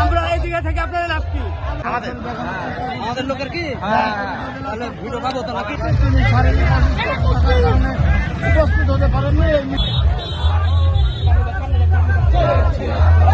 আমরা এই দিকে থেকে আপনার লাভ কি? আমাদের লোকের কি হ্যাঁ। ভিডিও পাবো তো নাকি? উপস্থিত হতে পারেন এই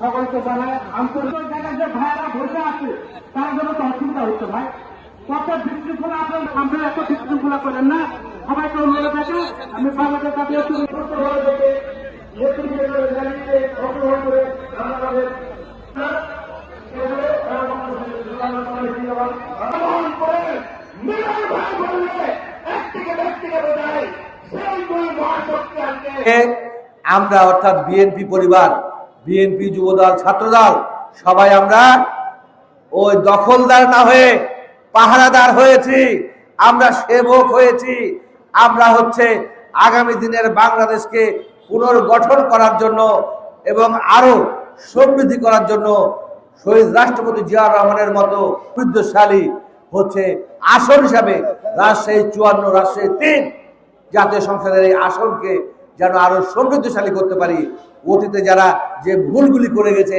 সকলকে জানায় আন্তর্জাতিক জায়গায় যে ভাইয়েরা বসে আছে তার জন্য তো অসুবিধা হচ্ছে ভাই। কত বিশৃঙ্খলা আপনার আমরা এত বিশৃঙ্খলা করেন না সবাইকে অনুরোধ আছে আমি বাংলাদেশ জাতীয় আমাদের আমরা অর্থাৎ বিএনপি পরিবার বিএনপি যুবদল, ছাত্রদল, সবাই আমরা ওই দখলদার না হয়ে পাহারাদার হয়েছি, আমরা সেবক হয়েছি, আমরা হচ্ছে আগামী দিনের বাংলাদেশকে পুনর্গঠন করার জন্য এবং আরও সমৃদ্ধি করার জন্য শহীদ রাষ্ট্রপতি জিয়াউর রহমানের মতো বৃদ্ধশালী হচ্ছে আসন হিসাবে রাজশাহী চুয়ান্ন, রাজশাহী তিন জাতীয় সংসদের এই আসনকে যেন আরও সমৃদ্ধশালী করতে পারি। অতীতে যারা যে ভুলগুলি করে গেছে,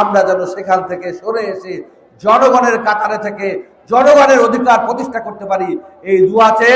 আমরা যেন সেখান থেকে সরে এসে জনগণের কাতারে থেকে জনগণের অধিকার প্রতিষ্ঠা করতে পারি। এই দুয়াতে